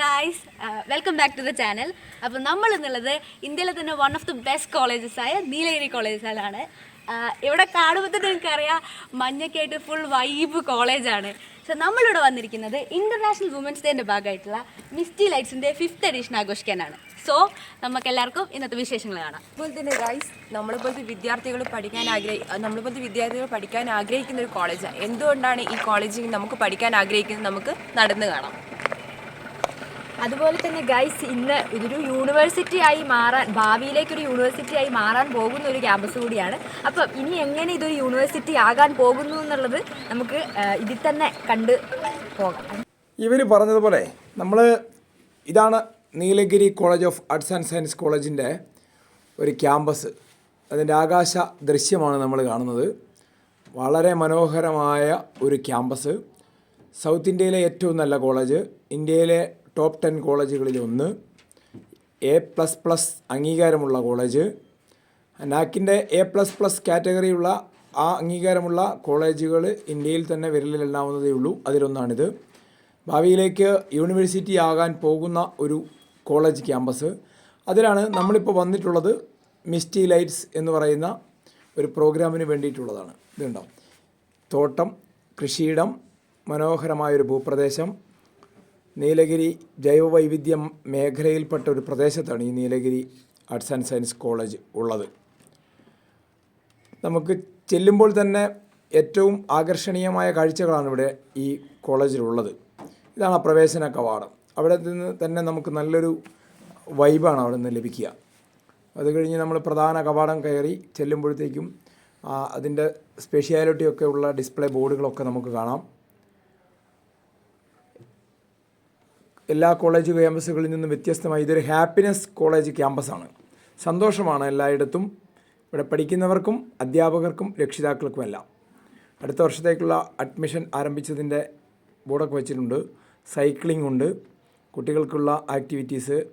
Guys welcome back to the channel അപ്പോൾ നമ്മൾ എന്നുള്ളത് ഇന്ത്യയിലെ തന്നെ one of the best colleges ആയ നീലഗിരി കോളേജസിലാണ് ഇവിടെ കാണുമ്പോൾ തന്നെ നിങ്ങൾക്കറിയാം മഞ്ഞൊക്കെ ആയിട്ട് ഫുൾ വൈബ് കോളേജാണ് സോ നമ്മളിവിടെ വന്നിരിക്കുന്നത് ഇന്റർനാഷണൽ വുമൻസ് ഡേന്റെ ഭാഗമായിട്ടുള്ള മിസ്റ്റി ലൈറ്റ്സിന്റെ ഫിഫ്ത്ത് എഡിഷൻ ആഘോഷിക്കാനാണ്. സോ നമുക്ക് എല്ലാവർക്കും ഇന്നത്തെ വിശേഷങ്ങൾ കാണാം. അതുപോലെ തന്നെ ഗൈസ് നമ്മളിപ്പോഴത്തെ വിദ്യാർത്ഥികൾ പഠിക്കാൻ ആഗ്രഹി നമ്മളിപ്പോഴത്തെ വിദ്യാർത്ഥികൾ പഠിക്കാൻ ആഗ്രഹിക്കുന്ന ഒരു കോളേജാണ് എന്തുകൊണ്ടാണ് ഈ കോളേജിൽ നമുക്ക് പഠിക്കാൻ ആഗ്രഹിക്കുന്നത് നമുക്ക് നടന്നു കാണാം. അതുപോലെ തന്നെ ഗൈസ് ഇന്ന് ഇതൊരു യൂണിവേഴ്സിറ്റി ആയി മാറാൻ ഭാവിയിലേക്ക് ഒരു യൂണിവേഴ്സിറ്റി ആയി മാറാൻ പോകുന്ന ഒരു ക്യാമ്പസ് കൂടിയാണ്. അപ്പം ഇനി എങ്ങനെ ഇതൊരു യൂണിവേഴ്സിറ്റി ആകാൻ പോകുന്നു എന്നുള്ളത് നമുക്ക് ഇതിൽ തന്നെ കണ്ട് പോകാം. ഇവർ പറഞ്ഞതുപോലെ നമ്മൾ ഇതാണ് Nilgiri college of arts and science കോളേജിന്റെ ഒരു ക്യാമ്പസ് അതിന്റെ ആകാശ ദൃശ്യമാണ് നമ്മൾ കാണുന്നത്. വളരെ മനോഹരമായ ഒരു ക്യാമ്പസ് സൗത്ത് ഇന്ത്യയിലെ ഏറ്റവും നല്ല കോളേജ്. ഇന്ത്യയിലെ ടോപ്പ് ടെൻ കോളേജുകളിൽ ഒന്ന്. എ പ്ലസ് പ്ലസ് അംഗീകാരമുള്ള കോളേജ്. നാക്കിന്റെ എ പ്ലസ് പ്ലസ് കാറ്റഗറിയുള്ള ആ അംഗീകാരമുള്ള കോളേജുകൾ ഇന്ത്യയിൽ തന്നെ വിരലിലെണ്ണാവുന്നതേ ഉള്ളൂ. അതിലൊന്നാണിത്. ഭാവിയിലേക്ക് യൂണിവേഴ്സിറ്റി ആകാൻ പോകുന്ന ഒരു കോളേജ് ക്യാമ്പസ്. അതിലാണ് നമ്മളിപ്പോൾ വന്നിട്ടുള്ളത് മിസ്റ്റി ലൈറ്റ്സ് എന്ന് പറയുന്ന ഒരു പ്രോഗ്രാമിന് വേണ്ടിയിട്ടുള്ളതാണ്. ഇതുണ്ടാവും തോട്ടം കൃഷിയിടം മനോഹരമായൊരു ഭൂപ്രദേശം നീലഗിരി ജൈവവൈവിധ്യം മേഖലയിൽപ്പെട്ട ഒരു പ്രദേശത്താണ് ഈ Nilgiri arts and science college ഉള്ളത്. നമുക്ക് ചെല്ലുമ്പോൾ തന്നെ ഏറ്റവും ആകർഷണീയമായ കാഴ്ചകളാണ് ഇവിടെ ഈ കോളേജിലുള്ളത്. ഇതാണ് പ്രവേശന കവാടം. അവിടെ നിന്ന് തന്നെ നമുക്ക് നല്ലൊരു വൈബാണ് അവിടെ നിന്ന് ലഭിക്കുക. അത് കഴിഞ്ഞ് നമ്മൾ പ്രധാന കവാടം കയറി ചെല്ലുമ്പോഴത്തേക്കും അതിന്റെ സ്പെഷ്യാലിറ്റിയൊക്കെ ഉള്ള ഡിസ്പ്ലേ ബോർഡുകളൊക്കെ നമുക്ക് കാണാം. എല്ലാ കോളേജ് ക്യാമ്പസുകളിൽ നിന്നും വ്യത്യസ്തമായി ഇതൊരു ഹാപ്പിനെസ് കോളേജ് ക്യാമ്പസാണ് സന്തോഷമാണ് എല്ലായിടത്തും. ഇവിടെ പഠിക്കുന്നവർക്കും അധ്യാപകർക്കും രക്ഷിതാക്കൾക്കുമെല്ലാം. അടുത്ത വർഷത്തേക്കുള്ള അഡ്മിഷൻ ആരംഭിച്ചതിന്റെ ബോർഡൊക്കെ വെച്ചിട്ടുണ്ട്. സൈക്ലിംഗ് ഉണ്ട്. കുട്ടികൾക്കുള്ള ആക്ടിവിറ്റീസ്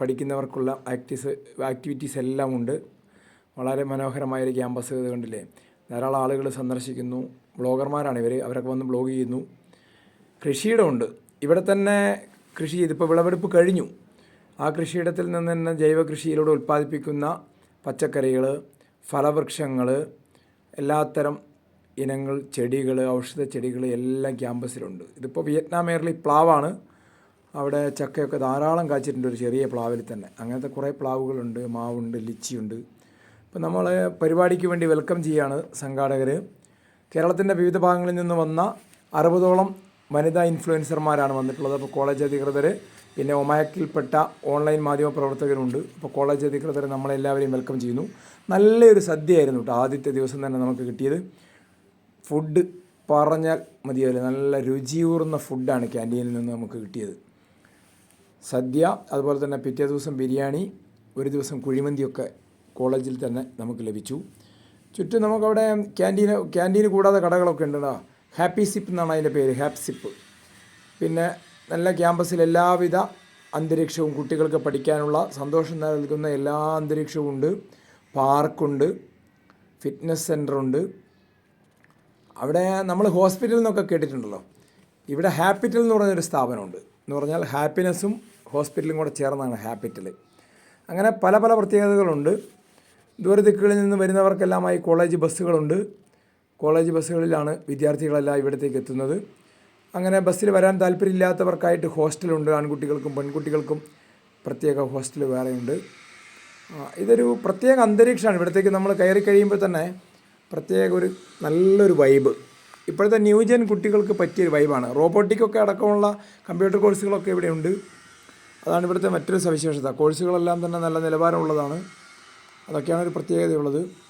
പഠിക്കുന്നവർക്കുള്ള ആക്ടീസ് ആക്ടിവിറ്റീസ് എല്ലാം ഉണ്ട്. വളരെ മനോഹരമായൊരു ക്യാമ്പസ് ഇത് കണ്ടില്ലേ? ധാരാളം ആളുകൾ സന്ദർശിക്കുന്നു. ബ്ലോഗർമാരാണ് ഇവർ അവരൊക്കെ വന്ന് ബ്ലോഗ് ചെയ്യുന്നു. കൃഷിയിടമുണ്ട്. ഇവിടെ തന്നെ കൃഷി ചെയ്ത് ഇപ്പോൾ വിളവെടുപ്പ് കഴിഞ്ഞു. ആ കൃഷിയിടത്തിൽ നിന്ന് തന്നെ ജൈവ കൃഷിയിലൂടെ ഉൽപ്പാദിപ്പിക്കുന്ന പച്ചക്കറികൾ ഫലവൃക്ഷങ്ങൾ എല്ലാത്തരം ഇനങ്ങൾ ചെടികൾ ഔഷധ ചെടികൾ എല്ലാം ക്യാമ്പസിലുണ്ട്. ഇതിപ്പോൾ വിയറ്റ്നാം എയർലി പ്ലാവാണ്. അവിടെ ചക്കയൊക്കെ ധാരാളം കാച്ചിട്ടുണ്ട് ഒരു ചെറിയ പ്ലാവിൽ തന്നെ. അങ്ങനത്തെ കുറേ പ്ലാവുകളുണ്ട് മാവുണ്ട് ലിച്ചിയുണ്ട്. ഇപ്പം നമ്മൾ പരിപാടിക്ക് വേണ്ടി വെൽക്കം ചെയ്യാണ് സംഘാടകർ. കേരളത്തിന്റെ വിവിധ ഭാഗങ്ങളിൽ നിന്ന് വന്ന അറുപതോളം വനിതാ ഇൻഫ്ലുവൻസർമാരാണ് വന്നിട്ടുള്ളത്. അപ്പോൾ കോളേജ് അധികൃതർ പിന്നെ ഒമാക്കിൽപ്പെട്ട ഓൺലൈൻ മാധ്യമ പ്രവർത്തകരുണ്ട്. അപ്പോൾ കോളേജ് അധികൃതർ നമ്മളെല്ലാവരെയും വെൽക്കം ചെയ്യുന്നു. നല്ലൊരു സദ്യയായിരുന്നു കേട്ടോ ആദ്യത്തെ ദിവസം തന്നെ നമുക്ക് കിട്ടിയത്. ഫുഡ് പറഞ്ഞാൽ മതിയല്ലോ നല്ല രുചിയൂർന്ന ഫുഡാണ് ക്യാന്റീനിൽ നിന്ന് നമുക്ക് കിട്ടിയത്. സദ്യ അതുപോലെ തന്നെ പിറ്റേ ദിവസം ബിരിയാണി ഒരു ദിവസം കുഴിമന്തിയൊക്കെ കോളേജിൽ തന്നെ നമുക്ക് ലഭിച്ചു. ചുറ്റും നമുക്കവിടെ ക്യാന്റീന് ക്യാന്റീന് കൂടാതെ കടകളൊക്കെ ഉണ്ടല്ലോ. ഹാപ്പി സിപ്പ് എന്നാണ് അതിന്റെ പേര് ഹാപ്പി സിപ്പ് പിന്നെ നല്ല ക്യാമ്പസിൽ എല്ലാവിധ അന്തരീക്ഷവും കുട്ടികൾക്ക് പഠിക്കാനുള്ള സന്തോഷം നൽകുന്ന എല്ലാ അന്തരീക്ഷവും ഉണ്ട്. പാർക്കുണ്ട് ഫിറ്റ്നസ് സെന്ററുണ്ട് അവിടെ നമ്മൾ ഹോസ്പിറ്റലിൽ നിന്നൊക്കെ കേട്ടിട്ടുണ്ടല്ലോ. ഇവിടെ ഹാപ്പിറ്റൽ എന്ന് പറഞ്ഞൊരു സ്ഥാപനമുണ്ട്. എന്ന് പറഞ്ഞാൽ ഹാപ്പിനെസ്സും ഹോസ്പിറ്റലും കൂടെ ചേർന്നാണ് ഹാപ്പിറ്റൽ അങ്ങനെ പല പല പ്രത്യേകതകളുണ്ട്. ദൂരദിക്കുകളിൽ നിന്ന് വരുന്നവർക്കെല്ലാമായി കോളേജ് ബസ്സുകളുണ്ട്. കോളേജ് ബസ്സുകളിലാണ് വിദ്യാർത്ഥികളെല്ലാം ഇവിടത്തേക്ക് എത്തുന്നത്. അങ്ങനെ ബസ്സിൽ വരാൻ താല്പര്യമില്ലാത്തവർക്കായിട്ട് ഹോസ്റ്റലുണ്ട്. ആൺകുട്ടികൾക്കും പെൺകുട്ടികൾക്കും പ്രത്യേക ഹോസ്റ്റൽ വേറെയുണ്ട്. ഇതൊരു പ്രത്യേക അന്തരീക്ഷമാണ്. ഇവിടത്തേക്ക് നമ്മൾ കയറി കഴിയുമ്പോൾ തന്നെ പ്രത്യേക ഒരു നല്ലൊരു വൈബ് ഇപ്പോഴത്തെ ന്യൂജൻ കുട്ടികൾക്ക് പറ്റിയൊരു വൈബാണ് റോബോട്ടിക്കൊക്കെ അടക്കമുള്ള കമ്പ്യൂട്ടർ കോഴ്സുകളൊക്കെ ഇവിടെയുണ്ട്. അതാണ് ഇവിടുത്തെ മറ്റൊരു സവിശേഷത. കോഴ്സുകളെല്ലാം തന്നെ നല്ല നിലവാരമുള്ളതാണ്. അതൊക്കെയാണ് ഒരു പ്രത്യേകതയുള്ളത്.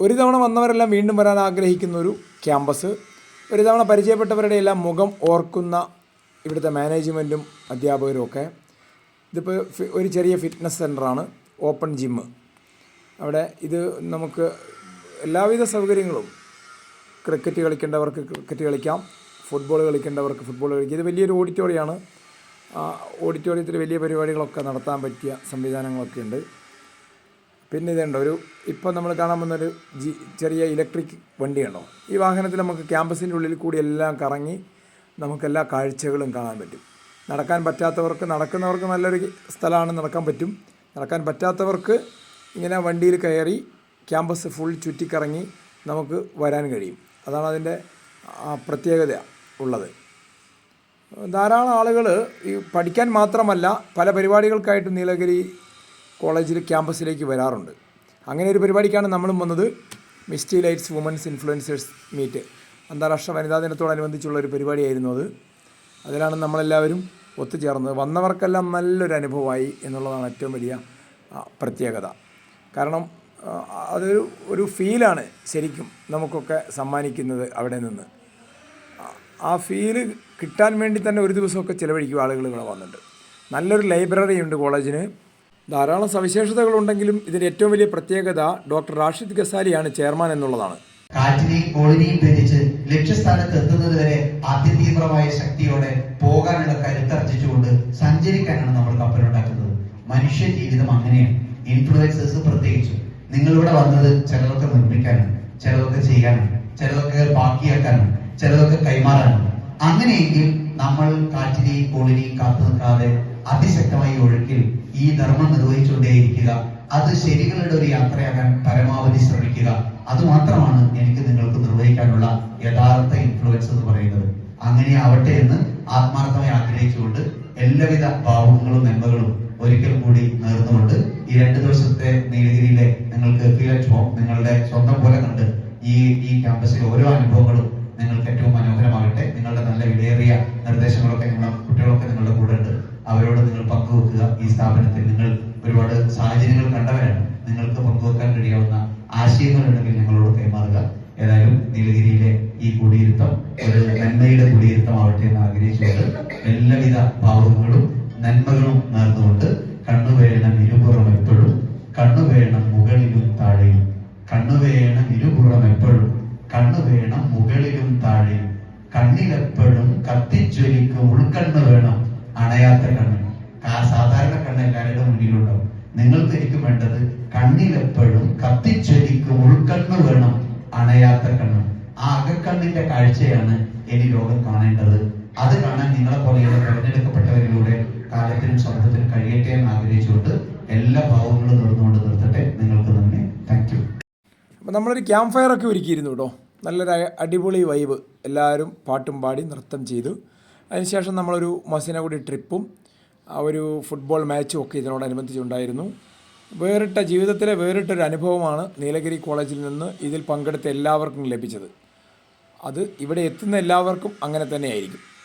ഒരു തവണ വന്നവരെല്ലാം വീണ്ടും വരാൻ ആഗ്രഹിക്കുന്ന ഒരു ക്യാമ്പസ്. ഒരു തവണ പരിചയപ്പെട്ടവരുടെ എല്ലാം മുഖം ഓർക്കുന്ന ഇവിടുത്തെ മാനേജ്മെന്റും അധ്യാപകരും ഒക്കെ. ഇതിപ്പോൾ ഒരു ചെറിയ ഫിറ്റ്നസ് സെന്ററാണ് ഓപ്പൺ ജിമ്മ്. അവിടെ ഇത് നമുക്ക് എല്ലാവിധ സൗകര്യങ്ങളും ക്രിക്കറ്റ് കളിക്കേണ്ടവർക്ക് ക്രിക്കറ്റ് കളിക്കാം ഫുട്ബോൾ കളിക്കേണ്ടവർക്ക് ഫുട്ബോൾ കളിക്കാം. ഇത് വലിയൊരു ഓഡിറ്റോറിയമാണ്. ഓഡിറ്റോറിയത്തിൽ വലിയ പരിപാടികളൊക്കെ നടത്താൻ പറ്റിയ സംവിധാനങ്ങളൊക്കെ ഉണ്ട്. പിന്നെ ഇതുണ്ട് ഒരു ഇപ്പോൾ നമ്മൾ കാണാൻ വന്നൊരു ജി ചെറിയ ഇലക്ട്രിക് വണ്ടി വണ്ടിയുണ്ടോ ഈ വാഹനത്തിൽ നമുക്ക് ക്യാമ്പസിന്റെ ഉള്ളിൽ കൂടി എല്ലാം കറങ്ങി നമുക്കെല്ലാ കാഴ്ചകളും കാണാൻ പറ്റും. നടക്കാൻ പറ്റാത്തവർക്ക് നടക്കുന്നവർക്ക് നല്ലൊരു സ്ഥലമാണ് നടക്കാൻ പറ്റും. നടക്കാൻ പറ്റാത്തവർക്ക് ഇങ്ങനെ വണ്ടിയിൽ കയറി ക്യാമ്പസ് ഫുൾ ചുറ്റിക്കറങ്ങി നമുക്ക് വരാൻ കഴിയും. അതാണ് അതിന്റെ പ്രത്യേകത ഉള്ളത്. ധാരാളം ആളുകൾ ഈ പഠിക്കാൻ മാത്രമല്ല പല പരിപാടികൾക്കായിട്ട് നീലഗിരി കോളേജിൽ ക്യാമ്പസിലേക്ക് വരാറുണ്ട്. അങ്ങനെ ഒരു പരിപാടിക്കാണ് നമ്മളും വന്നത്. Misty lights women's influencers meet. അന്താരാഷ്ട്ര വനിതാ ദിനത്തോടനുബന്ധിച്ചുള്ള ഒരു പരിപാടിയായിരുന്നു അത്. അതിലാണ് നമ്മളെല്ലാവരും ഒത്തുചേർന്നത്. വന്നവർക്കെല്ലാം നല്ലൊരു അനുഭവമായി എന്നുള്ളതാണ് ഏറ്റവും വലിയ പ്രത്യേകത. കാരണം അതൊരു ഒരു ഫീലാണ് ശരിക്കും നമുക്കൊക്കെ സമ്മാനിക്കുന്നത് അവിടെ നിന്ന്. ആ ഫീൽ കിട്ടാൻ വേണ്ടി തന്നെ ഒരു ദിവസമൊക്കെ ചിലവഴിക്കും ആളുകൾ ഇവിടെ വന്നിട്ട്. നല്ലൊരു ലൈബ്രറി ഉണ്ട് കോളേജിന്. ധാരാളം സവിശേഷതകളുണ്ടെങ്കിലും ഇതിന്റെ ഏറ്റവും വലിയ പ്രത്യേകത ഡോക്ടർ റാഷിദ് ഗസാലിയാണ് ചെയർമാൻ എന്നുള്ളതാണ്. കാറ്റിനെയും കോളിനെയും ഭേദിച്ച് ലക്ഷ്യസ്ഥാനത്ത് എത്തുന്നത് വരെ അതിതീവ്രമായ ശക്തിയോടെ പോകാനുള്ള കരുത്തർജിച്ചുകൊണ്ട് സഞ്ചരിക്കാനാണ് നമ്മൾ കപ്പലുണ്ടാക്കുന്നത്. മനുഷ്യ ജീവിതം അങ്ങനെയാണ്. ഇൻഫ്ലുവൻസേഴ്സ് പ്രത്യേകിച്ച്. നിങ്ങളിവിടെ വന്നത് ചിലതൊക്കെ നിർമ്മിക്കാനാണ് ചിലതൊക്കെ ചെയ്യാനാണ് ചിലതൊക്കെ ബാക്കിയാക്കാനാണ് ചിലതൊക്കെ കൈമാറാനാണ്. അങ്ങനെയെങ്കിൽ നമ്മൾ കാറ്റിനെയും കോളിനെയും കാത്തു നിൽക്കാതെ അതിശക്തമായി ഒഴുക്കിൽ ഈ ധർമ്മം നിർവഹിച്ചുകൊണ്ടേയിരിക്കുക. അത് ശരികളുടെ ഒരു യാത്രയാകാൻ പരമാവധി ശ്രമിക്കുക. അത് മാത്രമാണ് എനിക്ക് നിങ്ങൾക്ക് നിർവഹിക്കാനുള്ള യഥാർത്ഥ ഇൻഫ്ലുവൻസ് എന്ന് പറയുന്നത്. അങ്ങനെ ആവട്ടെ എന്ന് ആത്മാർത്ഥമായി ആഗ്രഹിച്ചുകൊണ്ട് എല്ലാവിധ ഭാവങ്ങളും നന്മകളും ഒരിക്കൽ കൂടി നേർന്നുകൊണ്ട് ഈ രണ്ട് ദിവസത്തെ നീലഗിരിയിലെ നിങ്ങൾക്ക് ഫീലറ്റ് ഹോം നിങ്ങളുടെ സ്വന്തം പോലെ കണ്ട് ഈ ഈ ക്യാമ്പസിലെ ഓരോ അനുഭവങ്ങളും നിങ്ങൾക്ക് ഏറ്റവും മനോഹരമാകട്ടെ. നിങ്ങളുടെ നല്ല വിലയേറിയ നിർദ്ദേശങ്ങളൊക്കെ നിങ്ങളുടെ പങ്കുവെക്കുക ഈ സ്ഥാപനത്തിൽ നിങ്ങൾ ഒരുപാട് സാഹചര്യങ്ങൾ കണ്ടവരാണ്. നിങ്ങൾക്ക് പങ്കുവെക്കാൻ കഴിയാവുന്ന ആശയങ്ങളുണ്ടെങ്കിൽ ഞങ്ങളോട് കൈമാറുക. ഏതായാലും നീലഗിരിയിലെ ഈ കുടിയിരുത്തം ഒരു നന്മയുടെ കുടിയിരുത്തമാവട്ടെ എന്ന് ആഗ്രഹിച്ചുകൊണ്ട് എല്ലാവിധ ഭാവങ്ങളും നന്മകളും നേർന്നുകൊണ്ട് കണ്ണുവേണം ഇരുപുറം എപ്പോഴും കണ്ണുവേണം മുകളിലും താഴെയും കണ്ണുവേണം ഇരുപുറം എപ്പോഴും കണ്ണുവേണം മുകളിലും താഴെയും കണ്ണിലെപ്പോഴും കത്തിച്ചൊലിക്കും ഉൾക്കണ്ണ് വേണം. അണയാത്ത കണ്ണ്. സാധാരണ കണ്ണ് എല്ലാവരുടെ മുന്നിലുണ്ടാവും. നിങ്ങൾക്ക് എനിക്ക് വേണ്ടത് കണ്ണിലെപ്പോഴും കത്തിജ്വലിക്കും ഉൾക്കണ്ണ് വേണം അണയാത്ത കണ്ണ് ആ അകക്കണ്ണിന്റെ കാഴ്ചയാണ് ഇനി ലോകം കാണേണ്ടത്. അത് കാണാൻ നിങ്ങളെ പോലെയുള്ള തെരഞ്ഞെടുക്കപ്പെട്ടവരിലൂടെ കാലത്തിനും സമൂഹത്തിനും കഴിയട്ടെ എന്ന് ആഗ്രഹിച്ചുകൊണ്ട് എല്ലാ ഭാവങ്ങളും നിർന്നുകൊണ്ട് നിർത്തട്ടെ. നിങ്ങൾക്ക് നന്ദി. താങ്ക് യു അപ്പം നമ്മളൊരു ക്യാമ്പ് ഫയർ ഒക്കെ ഒരുക്കിയിരുന്നു കേട്ടോ. നല്ലൊരു അടിപൊളി വൈബ് എല്ലാവരും പാട്ടും പാടി നൃത്തം ചെയ്തു. അതിനുശേഷം നമ്മളൊരു കൂടി ട്രിപ്പും ഒരു ഫുട്ബോൾ മാച്ചും ഒക്കെ ഇതിനോടനുബന്ധിച്ചുണ്ടായിരുന്നു. വേറിട്ട ജീവിതത്തിലെ വേറിട്ടൊരു അനുഭവമാണ് നീലഗിരി കോളേജിൽ നിന്ന് ഇതിൽ പങ്കെടുത്ത എല്ലാവർക്കും ലഭിച്ചത്. അത് ഇവിടെ എത്തുന്ന എല്ലാവർക്കും അങ്ങനെ തന്നെയായിരിക്കും